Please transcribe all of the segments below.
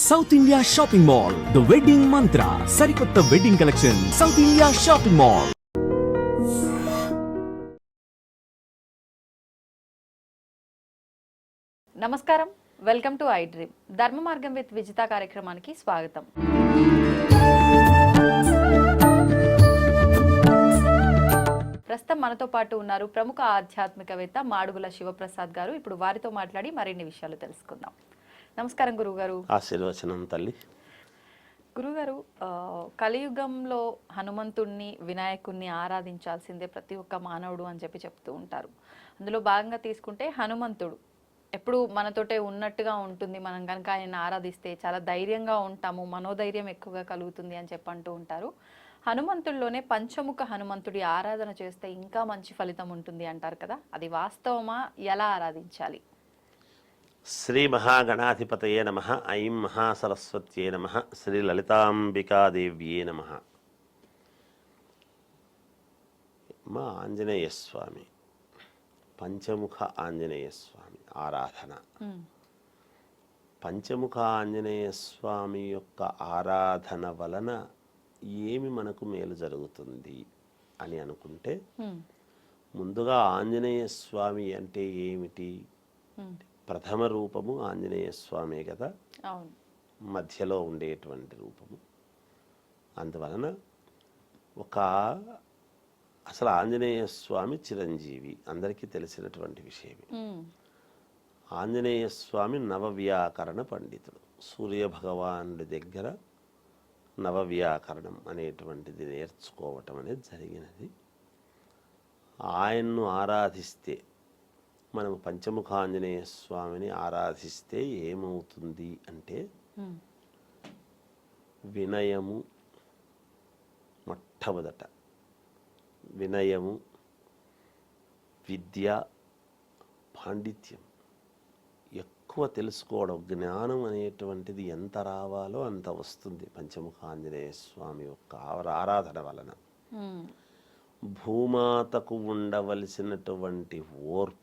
South India shopping mall the wedding Mantra సరికొత్త wedding collection South India shopping mall నమస్కారం. Welcome to I dream Dharma Margam with Vijitha కార్యక్రమానికి స్వాగతం. ప్రస్తుతం మనతో పాటు ఉన్నారు ప్రముఖ ఆధ్యాత్మికవేత్త మాడుగుల శివప్రసాద్ గారు. ఇప్పుడు వారితో మాట్లాడి మరిన్ని విషయాలు తెలుసుకుందాం. నమస్కారం గురుగారు ఆశీర్వచనం తల్లి. గురుగారు కలియుగంలో హనుమంతుణ్ణి వినాయకుణ్ణి ఆరాధించాల్సిందే ప్రతి ఒక్క మానవుడు అని చెప్పి చెప్తూ ఉంటారు. అందులో భాగంగా తీసుకుంటే హనుమంతుడు. ఎప్పుడు మనతోటే ఉన్నట్టుగా ఉంటుంది. మనం కనుక ఆయన ఆరాధిస్తే చాలా ధైర్యంగా ఉంటాము. మనోధైర్యం ఎక్కువగా కలుగుతుంది అని చెప్పి అంటూ ఉంటారు. హనుమంతుల్లోనే పంచముఖ హనుమంతుడి ఆరాధన చేస్తే ఇంకా మంచి ఫలితం ఉంటుంది అంటారు కదా. అది వాస్తవమా? ఎలా ఆరాధించాలి? శ్రీ మహాగణాధిపతయే నమ ఐం మహాసరస్వత్యే నమ శ్రీ లలితాంబికాదేవ్యే నమ. మా ఆంజనేయ స్వామి పంచముఖ ఆంజనేయ స్వామి ఆరాధన పంచముఖ ఆంజనేయ స్వామి యొక్క ఆరాధన వలన ఏమి మనకు మేలు జరుగుతుంది అని అనుకుంటే ముందుగా ఆంజనేయ స్వామి అంటే ఏమిటి? ప్రథమ రూపము ఆంజనేయ స్వామే కదా. మధ్యలో ఉండేటువంటి రూపము. అందువలన ఒక అసలు ఆంజనేయ స్వామి చిరంజీవి అందరికీ తెలిసినటువంటి విషయమే. ఆంజనేయ స్వామి నవవ్యాకరణ పండితుడు. సూర్య భగవానుడి దగ్గర నవవ్యాకరణం అనేటువంటిది నేర్చుకోవటం అనేది జరిగినది. ఆయన్ను ఆరాధిస్తే మనం పంచముఖ ఆంజనేయ స్వామిని ఆరాధిస్తే ఏమవుతుంది అంటే వినయము మొట్టమొదట. వినయము విద్య పాండిత్యం. ఎక్కువ తెలుసుకోవడం జ్ఞానం అనేటువంటిది ఎంత రావాలో అంత వస్తుంది పంచముఖ ఆంజనేయ స్వామి యొక్క ఆర- ఆరాధన వలన. భూమాతకు ఉండవలసినటువంటి ఓర్పు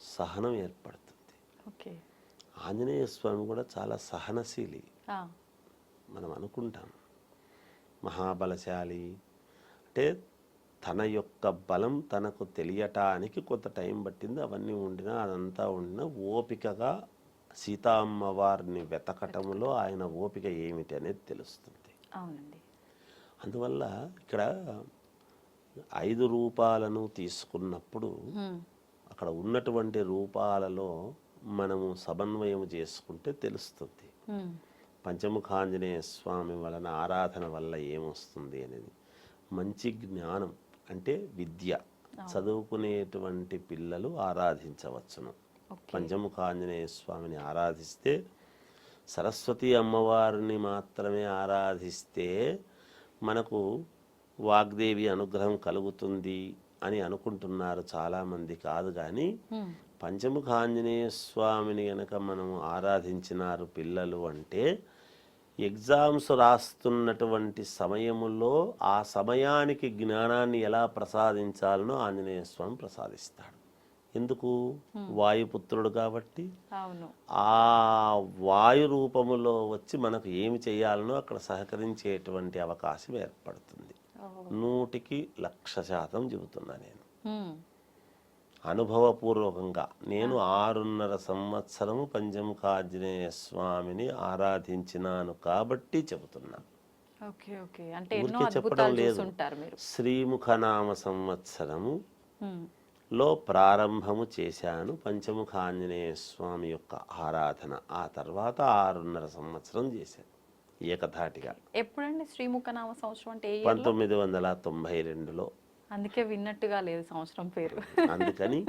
సహనం ఏర్పడుతుంది. ఓకే. ఆంజనేయ స్వామి కూడా చాలా సహనశీలి. మనం అనుకుంటాం. మహాబలశాలి. అంటే తన యొక్క బలం తనకు తెలియటానికి కొంత టైం పట్టింది. అవన్నీ ఉండినా అదంతా ఉండినా ఓపికగా సీతామ్మవారిని వెతకటంలో ఆయన ఓపిక ఏమిటి అనేది తెలుస్తుంది. అవునండి. అందువల్ల ఇక్కడ ఐదు రూపాలను తీసుకున్నప్పుడు అక్కడ ఉన్నటువంటి రూపాలలో మనము సమన్వయం చేసుకుంటే తెలుస్తుంది. పంచముఖాంజనేయ స్వామి వలన ఆరాధన వల్ల ఏమొస్తుంది అనేది. మంచి జ్ఞానం అంటే విద్య. చదువుకునేటువంటి పిల్లలు ఆరాధించవచ్చును. పంచముఖాంజనేయ స్వామిని ఆరాధిస్తే సరస్వతి అమ్మవారిని మాత్రమే ఆరాధిస్తే మనకు వాగ్దేవి అనుగ్రహం కలుగుతుంది. అని అనుకుంటున్నారు చాలామంది కాదు కానీ పంచముఖ ఆంజనేయ స్వామిని గనక మనం ఆరాధించినారు పిల్లలు అంటే ఎగ్జామ్స్ రాస్తున్నటువంటి సమయములో ఆ సమయానికి జ్ఞానాన్ని ఎలా ప్రసాదించాలనో ఆంజనేయ స్వామి ప్రసాదిస్తాడు. ఎందుకు? వాయుపుత్రుడు కాబట్టి. ఆ వాయు రూపములో వచ్చి మనకు ఏమి చేయాలనో అక్కడ సహకరించేటువంటి అవకాశం ఏర్పడుతుంది. నూటికి లక్ష శాతం చెబుతున్నా నేను. అనుభవపూర్వకంగా నేను ఆరున్నర సంవత్సరము పంచముఖాంజనేయ స్వామిని ఆరాధించినాను కాబట్టి చెబుతున్నా. ఊరికే చెప్పడం లేదు. శ్రీముఖనామ సంవత్సరము లో ప్రారంభము చేశాను పంచముఖ ఆంజనేయ స్వామి యొక్క ఆరాధన. ఆ తర్వాత ఆరున్నర సంవత్సరం చేశాను. ఏకధాటిగా. ఎప్పుడండి శ్రీముఖనామ సంవత్సరం అంటే? పంతొమ్మిది వందల తొంభై రెండులో. అందుకే విన్నట్టుగా లేదు సంవత్సరం పేరు. అందుకని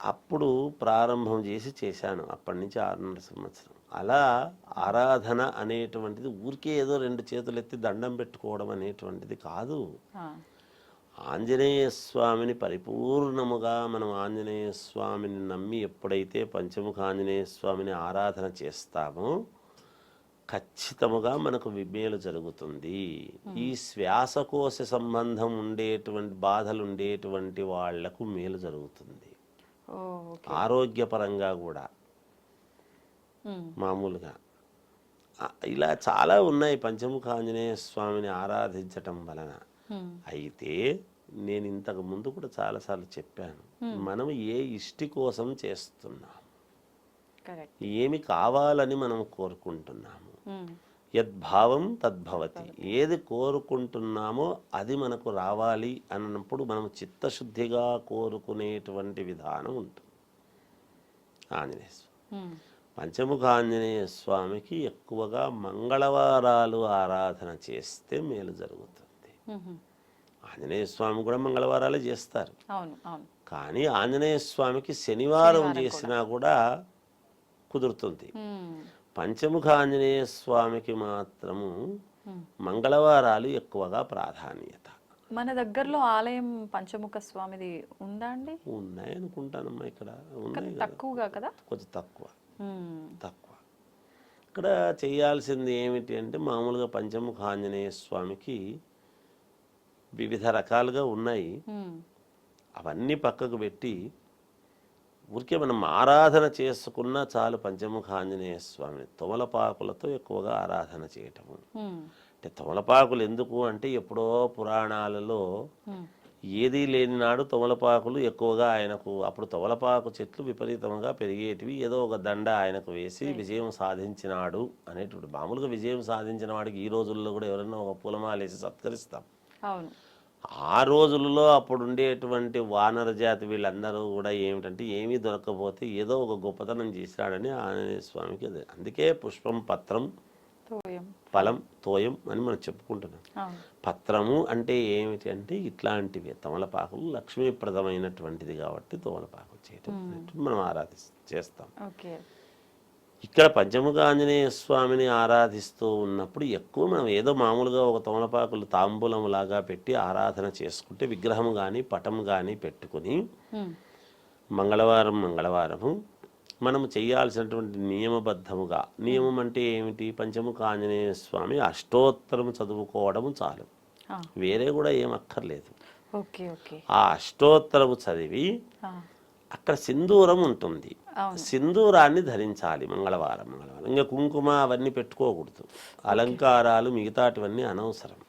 అప్పుడు ప్రారంభం చేసి చేశాను అప్పటి నుంచి ఆరున్నర సంవత్సరం. అలా ఆరాధన అనేటువంటిది ఊరికే ఏదో రెండు చేతులు ఎత్తి దండం పెట్టుకోవడం అనేటువంటిది కాదు. ఆంజనేయ స్వామిని పరిపూర్ణముగా మనం ఆంజనేయ స్వామిని నమ్మి ఎప్పుడైతే పంచముఖ ఆంజనేయ స్వామిని ఆరాధన చేస్తామో ఖచ్చితముగా మనకు విమేలు జరుగుతుంది. ఈ శ్వాసకోశ సంబంధం ఉండేటువంటి బాధలు ఉండేటువంటి వాళ్ళకు మేలు జరుగుతుంది. ఆరోగ్యపరంగా కూడా. మామూలుగా. ఇలా చాలా ఉన్నాయి పంచముఖ ఆంజనేయ స్వామిని ఆరాధించటం వలన. అయితే నేను ఇంతకు ముందు కూడా చాలాసార్లు చెప్పాను. మనం ఏ ఇష్టి కోసం చేస్తున్నాం? ఏమి కావాలని మనం కోరుకుంటున్నాము ఉమ్, యద్భావం తద్భవతి. ఏది కోరుకుంటున్నామో అది మనకు రావాలి అన్నప్పుడు మనం చిత్తశుద్ధిగా కోరుకునేటువంటి విధానం ఉంటుంది. ఆంజనేయ స్వామి పంచముఖ ఆంజనేయ స్వామికి ఎక్కువగా మంగళవారాలు ఆరాధన చేస్తే మేలు జరుగుతుంది. ఆంజనేయ స్వామి కూడా మంగళవారాలే చేస్తారు. కానీ ఆంజనేయ స్వామికి శనివారం చేసినా కూడా. కుదురుతుంది. ఉమ్, పంచముఖ ఆంజనేయ స్వామికి మాత్రము. మంగళవారాలు ఎక్కువగా ప్రాధాన్యత. మన దగ్గరలో ఆలయం పంచముఖ స్వామిది ఉందా అండి? ఉన్నాయి అనుకుంటానమ్మా ఇక్కడ. ఉన్నాయి కదా. తక్కువగా కదా? కొంచెం తక్కువ. తక్కువ. ఇక్కడ చేయాల్సింది ఏమిటి అంటే మామూలుగా పంచముఖ ఆంజనేయ స్వామికి వివిధ రకాలుగా ఉన్నాయి. అవన్నీ పక్కకు పెట్టి ఊరికే మనం ఆరాధన చేసుకున్నా చాలు పంచముఖ ఆంజనేయ స్వామిని తొమలపాకులతో ఎక్కువగా ఆరాధన చేయటము. అంటే తమలపాకులు ఎందుకు అంటే ఎప్పుడో పురాణాలలో ఏదీ లేని నాడు తమలపాకులు ఎక్కువగా ఆయనకు అప్పుడు తమలపాకు చెట్లు విపరీతంగా పెరిగేటివి. ఏదో ఒక దండ ఆయనకు వేసి విజయం సాధించినాడు అనేటువంటి మామూలుగా విజయం సాధించిన వాడికి ఈ రోజుల్లో కూడా ఎవరైనా ఒక పూలమాలేసి సత్కరిస్తాం. ఆ రోజులలో అప్పుడు ఉండేటువంటి వానర జాతి వీళ్ళందరూ కూడా ఏమిటంటే ఏమీ దొరకకపోతే ఏదో ఒక గొప్పతనం చేశాడని ఆంజనేయ స్వామికి అది. అందుకే పుష్పం పత్రం ఫలం తోయం అని మనం చెప్పుకుంటున్నాం. పత్రము అంటే ఏమిటి అంటే ఇట్లాంటివి. తమలపాకులు లక్ష్మీప్రదమైనటువంటిది కాబట్టి తమలపాకులు చేయటం మనం ఆరాధి చేస్తాం. ఓకే. ఇక్కడ పంచముఖ ఆంజనేయ స్వామిని ఆరాధిస్తూ ఉన్నప్పుడు ఎక్కువ మనం ఏదో మామూలుగా ఒక తమలపాకులు తాంబూలం లాగా పెట్టి ఆరాధన చేసుకుంటే విగ్రహం కానీ పటం కానీ పెట్టుకుని మంగళవారం మంగళవారము మనం చేయాల్సినటువంటి నియమబద్ధముగా నియమం అంటే ఏమిటి? పంచముఖ ఆంజనేయ స్వామి అష్టోత్తరం చదువుకోవడం చాలు. వేరే కూడా ఏం అక్కర్లేదు. ఆ అష్టోత్తరము చదివి అక్కడ సింధూరం ఉంటుంది. సింధూరాన్ని ధరించాలి మంగళవారం మంగళవారం. ఇంకా కుంకుమ అవన్నీ పెట్టుకోకూడదు. అలంకారాలు మిగతాటివన్నీ అనవసరం.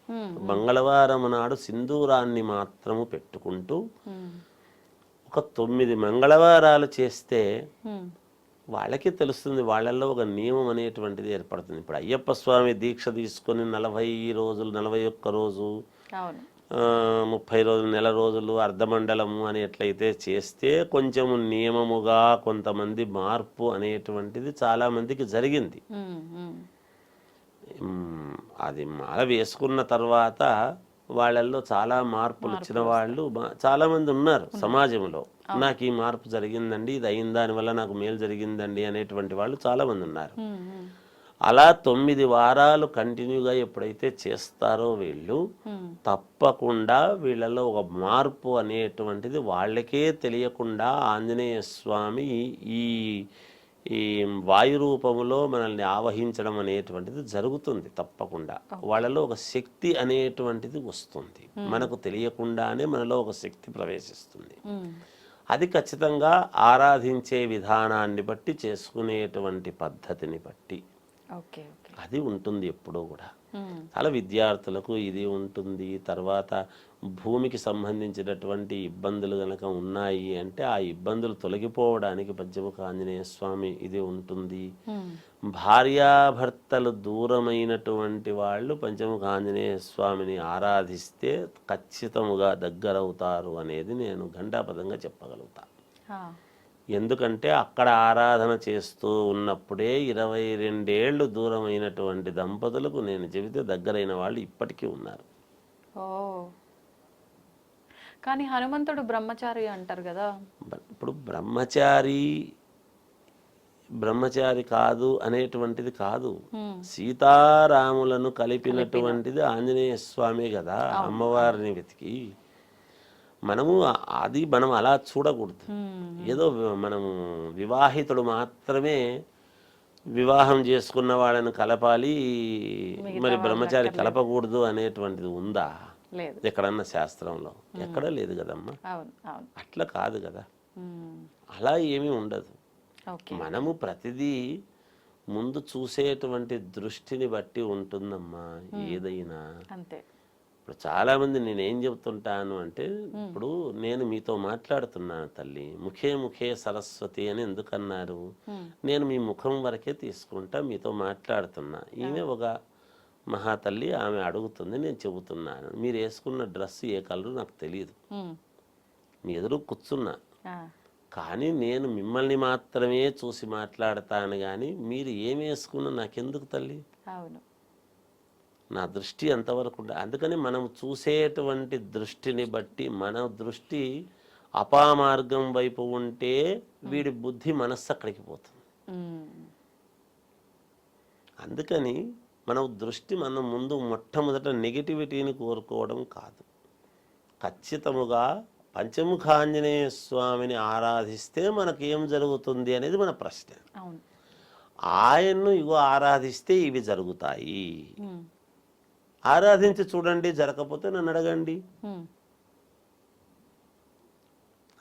మంగళవారం నాడు సింధూరాన్ని మాత్రము పెట్టుకుంటూ ఒక తొమ్మిది మంగళవారాలు చేస్తే వాళ్ళకి తెలుస్తుంది. వాళ్ళల్లో ఒక నియమం అనేటువంటిది ఏర్పడుతుంది. ఇప్పుడు అయ్యప్ప స్వామి దీక్ష తీసుకొని నలభై రోజులు నలభై ఒక్క రోజు ముప్పై రోజులు నెల రోజులు అర్ధమండలము అని ఎట్లయితే చేస్తే కొంచెం నియమముగా కొంతమంది మార్పు అనేటువంటిది చాలా మందికి జరిగింది. అది మాల వేసుకున్న తర్వాత వాళ్ళల్లో చాలా మార్పులు వచ్చిన వాళ్ళు మా- చాలా మంది ఉన్నారు సమాజంలో. నాకు ఈ మార్పు జరిగిందండి ఇది అయిన దానివల్ల నాకు మేలు జరిగిందండి అనేటువంటి వాళ్ళు చాలా మంది ఉన్నారు. అలా తొమ్మిది వారాలు కంటిన్యూగా ఎప్పుడైతే చేస్తారో వీళ్ళు తప్పకుండా వీళ్ళలో ఒక మార్పు అనేటువంటిది వాళ్ళకే తెలియకుండా ఆంజనేయ స్వామి ఈ ఈ వాయు రూపములో మనల్ని ఆవహించడం అనేటువంటిది జరుగుతుంది తప్పకుండా. వాళ్ళలో ఒక శక్తి అనేటువంటిది వస్తుంది. మనకు తెలియకుండానే మనలో ఒక శక్తి ప్రవేశిస్తుంది. అది ఖచ్చితంగా ఆరాధించే విధానాన్ని బట్టి చేసుకునేటువంటి పద్ధతిని బట్టి అది ఉంటుంది ఎప్పుడూ కూడా. చాలా విద్యార్థులకు ఇది ఉంటుంది. తర్వాత భూమికి సంబంధించినటువంటి ఇబ్బందులు కనుక ఉన్నాయి అంటే ఆ ఇబ్బందులు తొలగిపోవడానికి పంచముఖ ఆంజనేయ స్వామి ఇది ఉంటుంది. భార్యాభర్తలు దూరమైనటువంటి వాళ్ళు పంచముఖ ఆంజనేయ స్వామిని ఆరాధిస్తే ఖచ్చితముగా దగ్గరవుతారు అనేది నేను ఘంటాపదంగా చెప్పగలుగుతా. ఆ, ఎందుకంటే అక్కడ ఆరాధన చేస్తూ ఉన్నప్పుడే ఇరవై రెండేళ్ళు దూరమైనటువంటి దంపతులకు నేను చెబితే దగ్గరైన వాళ్ళు ఇప్పటికీ ఉన్నారు. కానీ హనుమంతుడు బ్రహ్మచారి అంటారు కదా. ఇప్పుడు బ్రహ్మచారి బ్రహ్మచారి కాదు అనేటువంటిది కాదు. సీతారాములను కలిపినటువంటిది ఆంజనేయ స్వామి కదా అమ్మవారిని వెతికి. మనము అది మనం అలా చూడకూడదు. ఏదో మనము వివాహితుడు మాత్రమే వివాహం చేసుకున్న వాళ్ళని కలపాలి మరి బ్రహ్మచారి కలపకూడదు అనేటువంటిది ఉందా? ఎక్కడన్నా శాస్త్రంలో. ఎక్కడ లేదు కదమ్మా. అట్లా కాదు కదా. అలా ఏమీ ఉండదు. మనము ప్రతిదీ ముందు చూసేటువంటి దృష్టిని బట్టి ఉంటుందమ్మా ఏదైనా. అంతే. ఇప్పుడు చాలా మంది నేనేం చెబుతుంటాను అంటే ఇప్పుడు నేను మీతో మాట్లాడుతున్నాను తల్లి ముఖే ముఖే సరస్వతి అని ఎందుకన్నారు? నేను మీ ముఖం వరకే తీసుకుంటా మీతో మాట్లాడుతున్నా. ఈమె ఒక మహాతల్లి ఆమె అడుగుతుంది నేను చెబుతున్నాను. మీరు వేసుకున్న డ్రెస్ ఏ కలరు నాకు తెలియదు. మీ ఎదురు కూర్చున్నా. కానీ నేను మిమ్మల్ని మాత్రమే చూసి మాట్లాడతాను కానీ మీరు ఏం వేసుకున్నా నాకెందుకు తల్లి? అవును. నా దృష్టి ఎంతవరకు ఉండ అందుకని మనం చూసేటువంటి దృష్టిని బట్టి మన దృష్టి అపామార్గం వైపు ఉంటే వీడి బుద్ధి మనస్సు అక్కడికి పోతుంది. అందుకని మన దృష్టి మనం ముందు మొట్టమొదట నెగిటివిటీని కోరుకోవడం కాదు. ఖచ్చితముగా పంచముఖాంజనేయ స్వామిని ఆరాధిస్తే మనకి ఏం జరుగుతుంది అనేది మన ప్రశ్న. ఆయన్ను ఇగో ఆరాధిస్తే ఇవి జరుగుతాయి. ఆరాధించి చూడండి జరగకపోతే నన్ను అడగండి.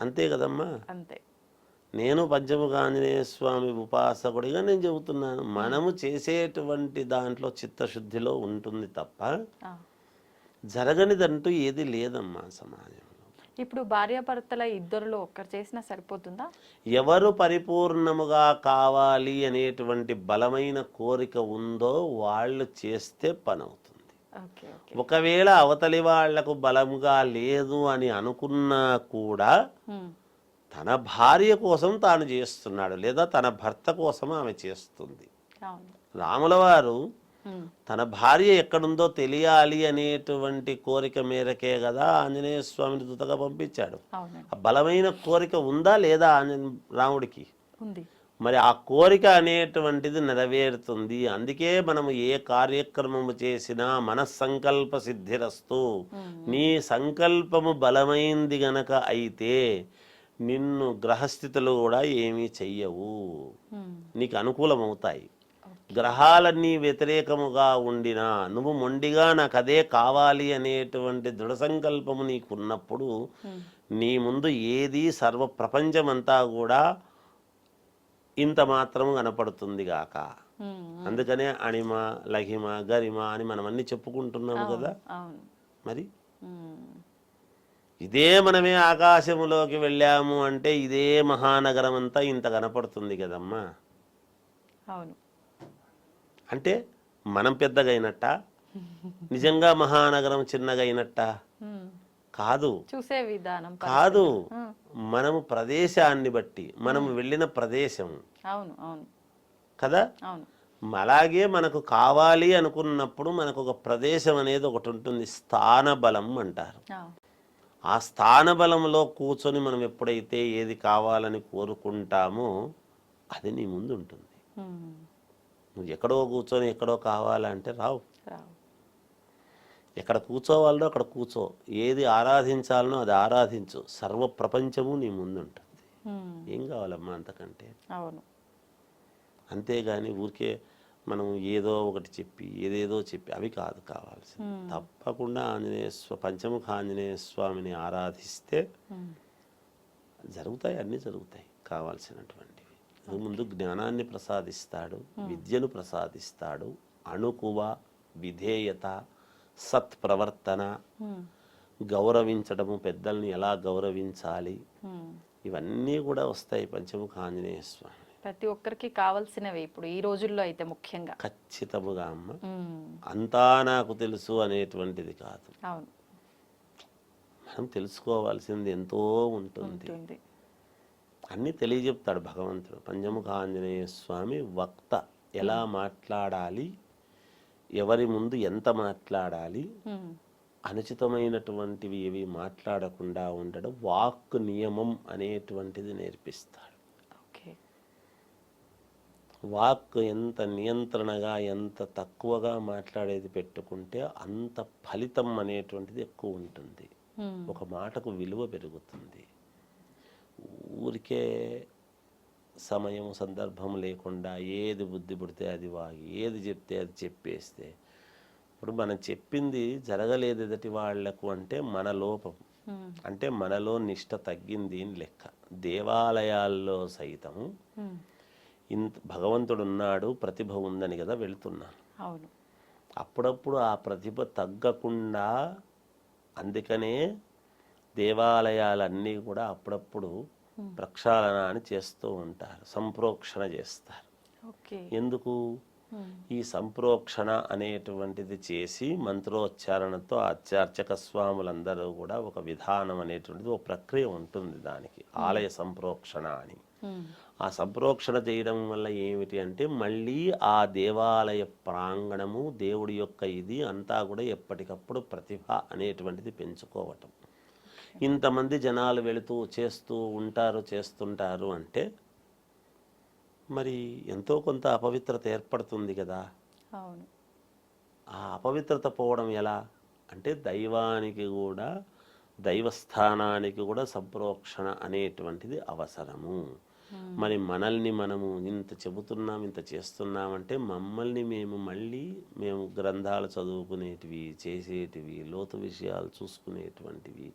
అంతే కదమ్మా. అంతే. నేను పంచముఖ ఆంజనేయ స్వామి ఉపాసకుడిగా నేను చెబుతున్నాను. మనము చేసేటువంటి దాంట్లో చిత్తశుద్ధిలో ఉంటుంది తప్ప. జరగనిదంటూ ఏది లేదమ్మా సమాజంలో. ఇప్పుడు భార్యాభర్తల ఇద్దరిలో ఒక్కరు చేసినా సరిపోతుందా? ఎవరు పరిపూర్ణముగా కావాలి అనేటువంటి బలమైన కోరిక ఉందో వాళ్ళు చేస్తే పని అవుతుంది ఓకే ఓకే ఒకవేళ అవతలి వాళ్ళకు బలముగా లేదు అని అనుకున్నా కూడా. తన భార్య కోసం తాను చేస్తున్నాడు లేదా తన భర్త కోసం ఆమె చేస్తుంది. రాముల వారు. తన భార్య ఎక్కడుందో తెలియాలి అనేటువంటి కోరిక మేరకే కదా ఆంజనేయ స్వామిని దూతగా పంపించాడు. ఆ బలమైన కోరిక ఉందా లేదా రాముడికి? ఉంది. మరి ఆ కోరిక అనేటువంటిది నెరవేరుతుంది. అందుకే మనము ఏ కార్యక్రమము చేసినా మన సంకల్ప సిద్ధిరస్తు నీ సంకల్పము బలమైంది గనక అయితే నిన్ను గ్రహస్థితులు కూడా ఏమీ చెయ్యవు. నీకు అనుకూలమవుతాయి. గ్రహాలన్నీ వ్యతిరేకముగా ఉండినా నువ్వు మొండిగా నాకు అదే కావాలి అనేటువంటి దృఢ సంకల్పము నీకున్నప్పుడు నీ ముందు ఏది సర్వ ప్రపంచమంతా కూడా ఇంత మాత్రం కనపడుతుంది గాక. అందుకనే అణిమ లహిమ గరిమ అని మనం అన్ని చెప్పుకుంటున్నాము కదా. మరి. ఇదే మనమే ఆకాశములోకి వెళ్ళాము అంటే ఇదే మహానగరం అంతా ఇంత కనపడుతుంది కదమ్మా. అవును. అంటే మనం పెద్దగైనట్ట? నిజంగా మహానగరం చిన్నగైనట్ట. కాదు. చూసే విధానం కాదు. మనము ప్రదేశాన్ని బట్టి మనం వెళ్ళిన ప్రదేశం. అవును అవును. కదా? అవును. అలాగే మనకు కావాలి అనుకున్నప్పుడు మనకు ఒక ప్రదేశం అనేది ఒకటి ఉంటుంది స్థాన బలం అంటారు. ఆ. ఆ స్థాన బలంలో కూర్చొని మనం ఎప్పుడైతే ఏది కావాలని కోరుకుంటామో అది నీ ముందు ఉంటుంది. నువ్వు ఎక్కడో కూర్చొని ఎక్కడో కావాలంటే రావు. ఎక్కడ కూర్చోవాలో అక్కడ కూర్చో. ఏది ఆరాధించాలనో అది ఆరాధించు. సర్వ ప్రపంచము నీ ముందు ఉంటుంది. ఏం కావాలమ్మా అంతకంటే? అవును. అంతేగాని ఊరికే మనం ఏదో ఒకటి చెప్పి ఏదేదో చెప్పి అవి కాదు కావాల్సింది. తప్పకుండా ఆంజనేయ స్వ పంచముఖ ఆంజనేయ స్వామిని ఆరాధిస్తే. జరుగుతాయి అన్నీ జరుగుతాయి కావాల్సినటువంటివి. ముందు జ్ఞానాన్ని ప్రసాదిస్తాడు విద్యను ప్రసాదిస్తాడు అణుకువ విధేయత సత్ప్రవర్తన ఉమ్. గౌరవించడము పెద్దల్ని ఎలా గౌరవించాలి. ఇవన్నీ కూడా వస్తాయి పంచముఖ ఆంజనేయ స్వామి. ప్రతి ఒక్కరికి కావాల్సినవి ఇప్పుడు ఈ రోజుల్లో అయితే ముఖ్యంగా. ఖచ్చితముగా అమ్మ. అంతా నాకు తెలుసు అనేటువంటిది కాదు. అవును. మనం తెలుసుకోవాల్సింది ఎంతో ఉంటుంది. ఉంటుంది. అన్నీ తెలియజెప్తాడు భగవంతుడు. పంచముఖ ఆంజనేయ స్వామి వక్త ఎలా మాట్లాడాలి? ఎవరి ముందు ఎంత మాట్లాడాలి. అనుచితమైనటువంటివి ఏవి మాట్లాడకుండా ఉండడం వాక్ నియమం అనేటువంటిది నేర్పిస్తాడు. ఓకే. వాక్ ఎంత నియంత్రణగా ఎంత తక్కువగా మాట్లాడేది పెట్టుకుంటే అంత ఫలితం అనేటువంటిది ఎక్కువ ఉంటుంది. ఒక మాటకు విలువ పెరుగుతుంది. ఊరికే సమయం సందర్భం లేకుండా ఏది బుద్ధి పుడితే అది వాగి ఏది చెప్తే అది చెప్పేస్తే. ఇప్పుడు మనం చెప్పింది జరగలేదు ఎదుటి వాళ్ళకు అంటే మన లోపం. అంటే మనలో నిష్ట తగ్గింది లెక్క. దేవాలయాల్లో సైతం. ఇంత భగవంతుడు ఉన్నాడు ప్రతిభ ఉందని కదా వెళుతున్నాను. అవును. అప్పుడప్పుడు ఆ ప్రతిభ తగ్గకుండా అందుకనే దేవాలయాలన్నీ కూడా అప్పుడప్పుడు ప్రక్షాళన అని చేస్తూ ఉంటారు సంప్రోక్షణ చేస్తారు. ఓకే. ఎందుకు? ఈ సంప్రోక్షణ అనేటువంటిది చేసి మంత్రోచ్చారణతో అత్యార్చక స్వాములందరూ కూడా ఒక విధానం అనేటువంటిది ఒక ప్రక్రియ ఉంటుంది దానికి ఆలయ సంప్రోక్షణ అని. ఆ సంప్రోక్షణ చేయడం వల్ల ఏమిటి అంటే మళ్ళీ ఆ దేవాలయ ప్రాంగణము దేవుడి యొక్క ఇది అంతా కూడా ఎప్పటికప్పుడు ప్రతిభ అనేటువంటిది పెంచుకోవటం. ఇంతమంది జనాలు వెళుతూ చేస్తూ ఉంటారు చేస్తుంటారు అంటే మరి ఎంతో కొంత అపవిత్రత ఏర్పడుతుంది కదా. అవును. ఆ అపవిత్రత పోవడం ఎలా? అంటే దైవానికి కూడా దైవస్థానానికి కూడా సంప్రోక్షణ అనేటువంటిది అవసరము. మరి మనల్ని మనము ఇంత చెబుతున్నాం ఇంత చేస్తున్నామంటే మమ్మల్ని మేము మళ్ళీ మేము గ్రంథాలు చదువుకునేటివి చేసేటివి లోతు విషయాలు చూసుకునేటువంటివి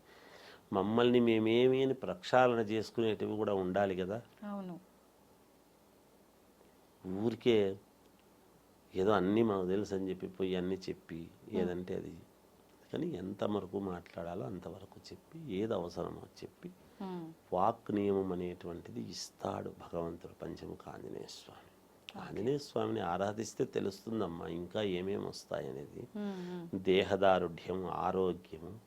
మమ్మల్ని మేమేమి అని ప్రక్షాళన చేసుకునేటివి కూడా ఉండాలి కదా. అవును. ఊరికే ఏదో అన్నీ మాకు తెలుసు అని చెప్పి పోయి అన్నీ చెప్పి ఏదంటే అది. కానీ ఎంత వరకు మాట్లాడాలో అంతవరకు చెప్పి ఏది అవసరమో చెప్పి. వాక్ నియమం అనేటువంటిది ఇస్తాడు భగవంతుడు పంచముఖ ఆంజనేయ స్వామి. ఆంజనేయ స్వామిని ఆరాధిస్తే తెలుస్తుందమ్మా ఇంకా ఏమేమి వస్తాయనేది. దేహదారుఢ్యం ఆరోగ్యము.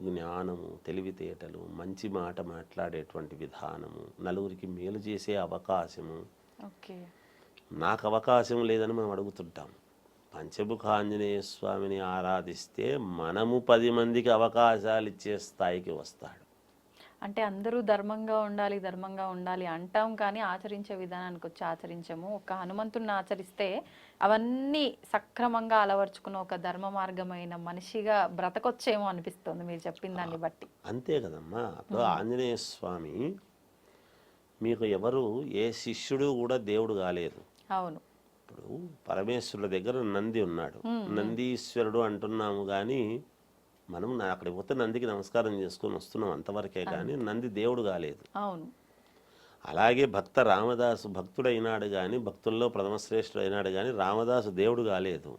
జ్ఞానము తెలివితేటలు మంచి మాట మాట్లాడేటువంటి విధానము నలుగురికి మేలు చేసే అవకాశము. నాకు అవకాశం లేదని మనం అడుగుతుంటాం. పంచముఖ ఆంజనేయ స్వామిని ఆరాధిస్తే మనము పది మందికి అవకాశాలు ఇచ్చే స్థాయికి వస్తాడు. అంటే అందరూ ధర్మంగా ఉండాలి ధర్మంగా ఉండాలి అంటాం కానీ ఆచరించే విధానానికి వచ్చి ఆచరించము. ఒక హనుమంతుడిని ఆచరిస్తే అవన్నీ సక్రమంగా అలవర్చుకున్న ఒక ధర్మ మార్గమైన మనిషిగా బ్రతకొచ్చేమో అనిపిస్తుంది మీరు చెప్పిన దాన్ని బట్టి. అంతే కదమ్మా. ఇప్పుడు ఆంజనేయ స్వామి మీకు ఎవరు ఏ శిష్యుడు కూడా దేవుడు కాలేదు. అవును. ఇప్పుడు పరమేశ్వరుల దగ్గర నంది ఉన్నాడు. నందీశ్వరుడు అంటున్నాము కానీ మనం నా- అక్కడికి పోతే నందికి నమస్కారం చేసుకొని వస్తున్నాం అంతవరకే కానీ నంది దేవుడు కాలేదు. అవును. అలాగే భక్త రామదాసు భక్తుడైనాడు కానీ భక్తుల్లో ప్రథమ శ్రేష్ఠుడు అయినాడు కానీ రామదాసు దేవుడు కాలేదు.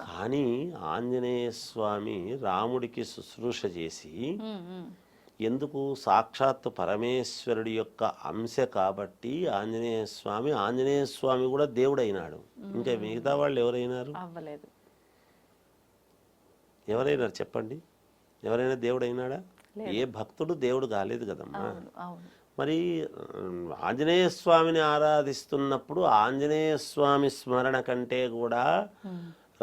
కానీ ఆంజనేయ స్వామి రాముడికి శుశ్రూష చేసి. ఎందుకు సాక్షాత్తు పరమేశ్వరుడి యొక్క అంశ కాబట్టి ఆంజనేయ స్వామి ఆంజనేయ స్వామి కూడా దేవుడైనాడు. ఇంకా మిగతా వాళ్ళు ఎవరైనారు? అవ్వలేదు. ఎవరైనారు చెప్పండి. ఎవరైనా దేవుడైనాడా? ఏ భక్తుడు దేవుడు కాలేదు కదమ్మా. మరి ఆంజనేయ స్వామిని ఆరాధిస్తున్నప్పుడు ఆంజనేయ స్వామి స్మరణ కంటే కూడా.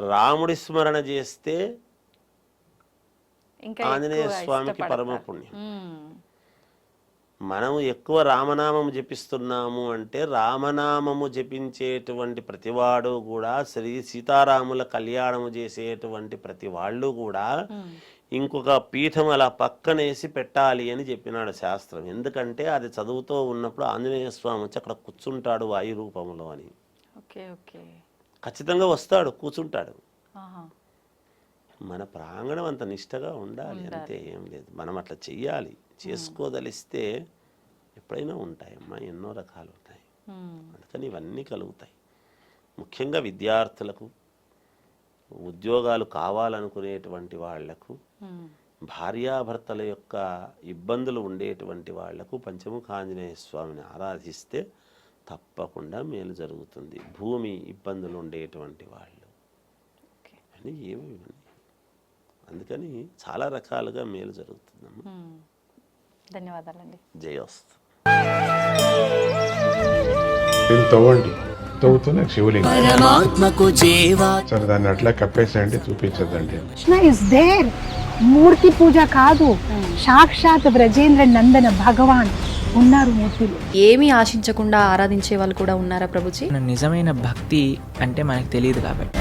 రాముడి స్మరణ చేస్తే ఆంజనేయ స్వామికి. పరమ పుణ్యం మనము ఎక్కువ రామనామము జపిస్తున్నాము అంటే రామనామము జపించేటువంటి ప్రతివాడు కూడా శ్రీ సీతారాముల కళ్యాణము చేసేటువంటి ప్రతి వాళ్ళు కూడా. ఇంకొక పీఠం అలా పక్కనేసి పెట్టాలి అని చెప్పినాడు శాస్త్రం. ఎందుకంటే అది చదువుతూ ఉన్నప్పుడు ఆంజనేయ స్వామి వచ్చి అక్కడ కూర్చుంటాడు వాయు రూపంలో అని. Okay okay. ఖచ్చితంగా వస్తాడు కూర్చుంటాడు. మన ప్రాంగణం అంత నిష్టగా ఉండాలి అంతే ఏం లేదు. మనం అట్లా చెయ్యాలి. చేసుకోదలిస్తే ఎప్పుడైనా ఉంటాయమ్మా ఎన్నో రకాలు ఉంటాయి. అందుకని ఇవన్నీ కలుగుతాయి. ముఖ్యంగా విద్యార్థులకు ఉద్యోగాలు కావాలనుకునేటువంటి వాళ్ళకు. భార్యాభర్తల యొక్క ఇబ్బందులు ఉండేటువంటి వాళ్ళకు పంచముఖ ఆంజనేయ స్వామిని ఆరాధిస్తే తప్పకుండా మేలు జరుగుతుంది. భూమి ఇబ్బందులు ఉండేటువంటి వాళ్ళు. అని ఏమి అందుకని చాలా రకాలుగా మేలు జరుగుతుందమ్మా. ధన్యవాదాలండి. జయోస్తు దీన్ని తవ్వండి. తవ్వుతూనే శివలింగం. పరమాత్మకు జీవా. సరే దాన్ని అట్లా కప్పేసేయండి చూపించదండి కృష్ణ ఇస్ దేర్ మూర్తి పూజ కాదు. సాక్షాత్ బ్రజేంద్ర నందన భగవాన్ ఉన్నారు మూర్తిలో. ఏమీ ఆశించకుండా ఆరాధించే వాళ్ళు కూడా ఉన్నారా ప్రభుజీ? నిజమైన భక్తి అంటే మనకు తెలియదు కాబట్టి.